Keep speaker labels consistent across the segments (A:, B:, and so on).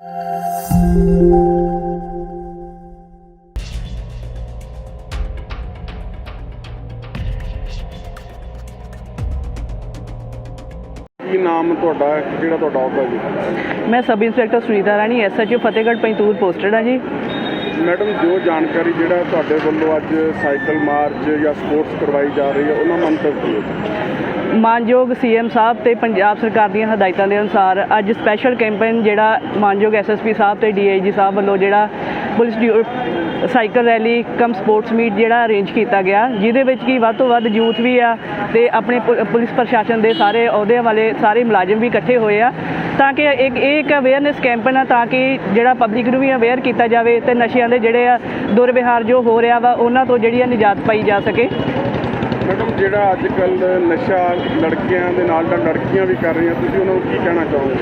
A: ਕੀ ਨਾਮ ਤੁਹਾਡਾ? ਕਿਹੜਾ ਤੁਹਾਡਾ ਅਹੁਦਾ ਜੀ?
B: ਮੈਂ sub inspector Sunita Rani SHO Fatehgarh, ਪੈਂਤੂਰ, posted ਆ ਜੀ।
A: ਮੈਡਮ, ਜੋ ਜਾਣਕਾਰੀ ਜਿਹੜਾ ਤੁਹਾਡੇ ਵੱਲੋਂ ਅੱਜ ਸਾਈਕਲ ਮਾਰਚ ਜਾਂ ਸਪੋਰਟਸ ਕਰਵਾਈ ਜਾ ਰਹੀ ਹੈ, ਉਹਨਾਂ ਮੰਤਵ ਕੀ ਹੈ?
B: ਮਾਨਯੋਗ ਸੀਐਮ ਸਾਹਿਬ ਤੇ ਪੰਜਾਬ ਸਰਕਾਰ ਦੀਆਂ ਹਦਾਇਤਾਂ ਦੇ ਅਨੁਸਾਰ ਅੱਜ ਸਪੈਸ਼ਲ ਕੈਂਪੇਨ ਜਿਹੜਾ ਮਾਨਯੋਗ ਐਸਐਸਪੀ ਸਾਹਿਬ ਤੇ ਡੀਆਈਜੀ ਸਾਹਿਬ ਵੱਲੋਂ ਜਿਹੜਾ ਪੁਲਿਸ ਡਿਊ- cycle rally cum sports meet ਜਿਹੜਾ ਅਰੇਂਜ ਕੀਤਾ ਗਿਆ, ਜਿਹਦੇ ਵਿੱਚ ਕੀ ਵੱਧ ਤੋਂ ਵੱਧ ਯੂਥ ਵੀ ਆ ਤੇ ਆਪਣੇ ਪੁ- ਪੁਲਿਸ ਪ੍ਰਸ਼ਾਸਨ ਦੇ ਸਾਰੇ ਅਹੁਦੇ ਵਾਲੇ ਸਾਰੇ ਮੁਲਾਜ਼ਮ ਵੀ ਇਕੱਠੇ ਹੋਏ ਆ, ਤਾਂ ਕਿ ਇੱਕ ਇਹ ਇੱਕ ਅਵੇਅਰਨੈਸ ਕੈਂਪ ਆ ਤਾਂ ਕਿ ਜਿਹੜਾ ਪਬਲਿਕ ਨੂੰ ਵੀ ਅਵੇਅਰ ਕੀਤਾ ਜਾਵੇ ਤੇ ਨਸ਼ਿਆਂ ਦੇ ਜਿਹੜੇ ਆ ਦੁਰਵਿਹਾਰ ਜੋ ਹੋ ਰਿਹਾ ਵਾ, ਉਹਨਾਂ ਤੋਂ ਜਿਹੜੀ ਆ ਨਿਜਾਤ ਪਾਈ ਜਾ ਸਕੇ।
A: ਮੈਡਮ ਜਿਹੜਾ ਅੱਜ ਕੱਲ ਨਸ਼ਾ ਲੜਕਿਆਂ ਦੇ ਨਾਲ ਤਾਂ ਲੜਕੀਆਂ ਵੀ ਕਰ ਰਹੀਆਂ ਤੁਸੀਂ ਉਹਨਾਂ ਨੂੰ ਕੀ ਕਹਿਣਾ ਚਾਹੋਗੇ?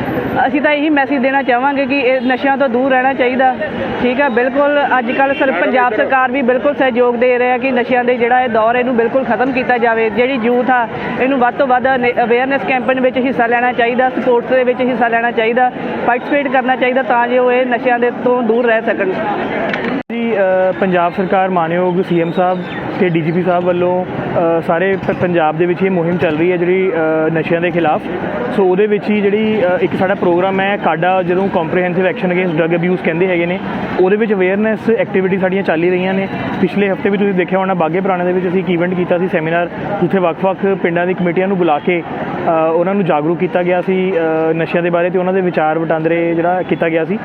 B: ਅਸੀਂ ਤਾਂ ਇਹੀ ਮੈਸੇਜ ਦੇਣਾ ਚਾਹਾਂਗੇ ਕਿ ਇਹ ਨਸ਼ਿਆਂ ਤੋਂ ਦੂਰ ਰਹਿਣਾ ਚਾਹੀਦਾ। ਠੀਕ ਹੈ ਬਿਲਕੁਲ ਅੱਜ ਕੱਲ ਸਰ ਪੰਜਾਬ ਸਰਕਾਰ ਵੀ ਬਿਲਕੁਲ ਸਹਿਯੋਗ ਦੇ ਰਿਹਾ ਕਿ ਨਸ਼ਿਆਂ ਦੇ ਜਿਹੜਾ ਇਹ ਦੌਰ ਇਹਨੂੰ ਬਿਲਕੁਲ ਖਤਮ ਕੀਤਾ ਜਾਵੇ। ਜਿਹੜੀ ਯੂਥ ਆ ਇਹਨੂੰ ਵੱਧ ਤੋਂ ਵੱਧ ਅਵੇਅਰਨੈਸ ਕੈਂਪੇਨ ਵਿੱਚ ਹਿੱਸਾ ਲੈਣਾ ਚਾਹੀਦਾ ਸਪੋਰਟਸ ਦੇ ਵਿੱਚ ਹਿੱਸਾ ਲੈਣਾ ਚਾਹੀਦਾ ਪਾਰਟਿਸਿਪੇਟ ਕਰਨਾ ਚਾਹੀਦਾ ਤਾਂ ਜੋ ਇਹ ਨਸ਼ਿਆਂ ਦੇ ਤੋਂ ਦੂਰ ਰਹਿ ਸਕਣ।
C: ਜੀ ਪੰਜਾਬ ਸਰਕਾਰ ਮਾਨਯੋਗ ਸੀਐਮ ਸਾਹਿਬ ਤੇ ਡੀਜੀਪੀ ਸਾਹਿਬ ਵੱਲੋਂ ਸਾਰੇ ਪੰਜਾਬ ਦੇ ਵਿੱਚ ਇਹ ਮੁਹਿੰਮ ਚੱਲ ਰਹੀ ਹੈ ਜਿਹੜੀ ਨਸ਼ਿਆਂ ਦੇ ਖਿਲਾਫ। ਸੋ ਉਹਦੇ ਵਿੱਚ ਹੀ ਜਿਹੜੀ ਇੱਕ ਸਾਡਾ ਪ੍ਰੋਗਰਾਮ ਹੈ ਕਾਡਾ ਜਦੋਂ comprehensive action against drug abuse ਕਹਿੰਦੇ ਹੈਗੇ ਨੇ, ਉਹਦੇ ਵਿੱਚ ਅਵੇਅਰਨੈਸ ਐਕਟੀਵਿਟੀ ਸਾਡੀਆਂ ਚੱਲ ਹੀ ਰਹੀਆਂ ਨੇ। ਪਿਛਲੇ ਹਫ਼ਤੇ ਵੀ ਤੁਸੀਂ ਦੇਖਿਆ ਹੋਣਾ, ਬਾਗੇ ਪੁਰਾਣੇ ਦੇ ਵਿੱਚ ਅਸੀਂ ਇੱਕ ਇਵੈਂਟ ਕੀਤਾ ਸੀ ਸੈਮੀਨਾਰ ਜਿੱਥੇ ਵੱਖ-ਵੱਖ ਪਿੰਡਾਂ ਦੀ ਕਮੇਟੀਆਂ ਨੂੰ ਬੁਲਾ ਕੇ ਉਹਨਾਂ ਨੂੰ ਜਾਗਰੂਕ ਕੀਤਾ ਗਿਆ ਸੀ ਨਸ਼ਿਆਂ ਦੇ ਬਾਰੇ ਤੇ ਉਹਨਾਂ ਦੇ ਵਿਚਾਰ ਵਟਾਂਦਰੇ ਜਿਹੜਾ ਕੀਤਾ ਗਿਆ ਸੀ।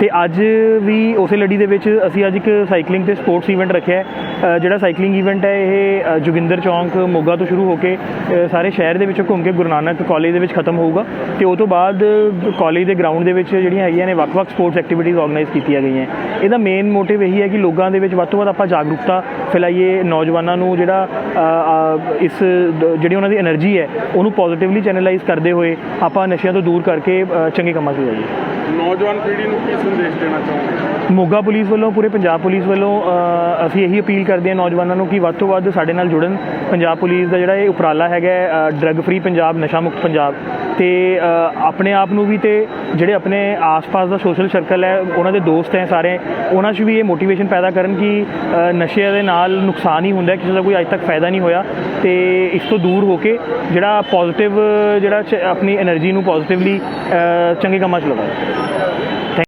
C: ਤੇ ਅੱਜ ਵੀ ਉਸੇ ਲੜੀ ਦੇ ਵਿੱਚ ਅਸੀਂ ਅੱਜ ਇੱਕ ਸਾਈਕਲਿੰਗ ਤੇ ਸਪੋਰਟਸ ਇਵੈਂਟ ਰੱਖਿਆ ਹੈ। ਜਿਹੜਾ ਸਾਈਕਲਿੰਗ ਇਵੈਂਟ ਹੈ ਇਹ ਜੋਗਿੰਦਰ ਚੌਂਕ ਮੋਗਾ ਤੋਂ ਸ਼ੁਰੂ ਹੋ ਕੇ ਸਾਰੇ ਸ਼ਹਿਰ ਦੇ ਵਿੱਚੋਂ ਘੁੰਮ ਕੇ ਗੁਰੂ ਨਾਨਕ ਕਾਲਜ ਦੇ ਵਿੱਚ ਖਤਮ ਹੋਊਗਾ ਤੇ ਉਸ ਤੋਂ ਬਾਅਦ ਕਾਲਜ ਦੇ ਗਰਾਊਂਡ ਦੇ ਵਿੱਚ ਜਿਹੜੀਆਂ ਹੈਗੀਆਂ ਨੇ ਵੱਖ-ਵੱਖ ਸਪੋਰਟਸ ਐਕਟੀਵਿਟੀਜ਼ ਆਰਗੇਨਾਈਜ਼ ਕੀਤੀਆਂ ਗਈਆਂ ਇਹਦਾ ਮੇਨ ਮੋਟਿਵ ਇਹੀ ਹੈ ਕਿ ਲੋਕਾਂ ਦੇ ਵਿੱਚ ਵੱਧ ਤੋਂ ਵੱਧ ਆਪਾਂ ਜਾਗਰੂਕਤਾ ਫੈਲਾਈਏ ਨੌਜਵਾਨਾਂ ਨੂੰ ਜਿਹੜਾ ਇਸ ਜਿਹੜੀ ਉਹਨਾਂ ਦੀ એનર્ਜੀ ਹੈ ਉਹਨੂੰ ਪੋਜ਼ਿਟਿਵਲੀ ਚੈਨਲਾਈਜ਼ ਕਰਦੇ ਹੋਏ ਆਪਾਂ ਨਸ਼ਿਆਂ ਤੋਂ ਦੂਰ ਕਰਕੇ ਚੰਗੇ ਕੰਮਾਂ 'ਚ ਜਾਈਏ
A: ਨੌਜਵਾਨ ਪੀੜ੍ਹੀ ਨੂੰ ਕੀ ਸੰਦੇਸ਼ ਦੇਣਾ ਚਾਹੁੰਦੇ
C: ਮੋਗਾ ਪੁਲਿਸ ਵੱਲੋਂ ਪੂਰੇ ਪੰਜਾਬ ਪੁਲਿਸ ਵੱਲੋਂ ਅਸੀਂ ਇਹੀ ਅਪੀਲ ਕਰਦੇ ਹਾਂ ਨੌਜਵਾਨਾਂ ਨੂੰ ਕਿ ਵੱਧ ਤੋਂ ਵੱਧ ਸਾਡੇ ਨਾਲ ਜੁੜਨ। ਪੰਜਾਬ ਪੁਲਿਸ ਦਾ ਜਿਹੜਾ ਇਹ ਉਪਰਾਲਾ ਹੈਗਾ ਡਰੱਗ ਫਰੀ ਪੰਜਾਬ, ਨਸ਼ਾ ਮੁਕਤ ਪੰਜਾਬ। ਤੇ ਆਪਣੇ ਆਪ ਨੂੰ ਵੀ ਤੇ ਜਿਹੜੇ ਆਪਣੇ ਆਸ-ਪਾਸ ਦਾ ਸੋਸ਼ਲ ਸਰਕਲ ਹੈ, ਉਹਨਾਂ ਦੇ ਦੋਸਤ ਹੈ ਸਾਰੇ, ਉਹਨਾਂ 'ਚ ਵੀ ਇਹ ਮੋਟੀਵੇਸ਼ਨ ਪੈਦਾ ਕਰਨ ਕਿ ਨਸ਼ੇ ਦੇ ਨਾਲ ਨੁਕਸਾਨ ਹੀ ਹੁੰਦਾ ਕਿਸੇ ਦਾ ਕੋਈ ਅਜ ਤੱਕ ਫਾਇਦਾ ਨਹੀਂ ਹੋਇਆ। ਤੇ ਇਸ ਤੋਂ ਦੂਰ ਹੋ ਕੇ ਜਿਹੜਾ ਪੋਜ਼ਿਟਿਵ ਜਿਹੜਾ ਆਪਣੀ એનર્ਜੀ ਨੂੰ ਪੋਜ਼ਿਟਿਵਲੀ ਚੰਗੇ ਕੰਮਾਂ 'ਚ ਲਗਾਓ।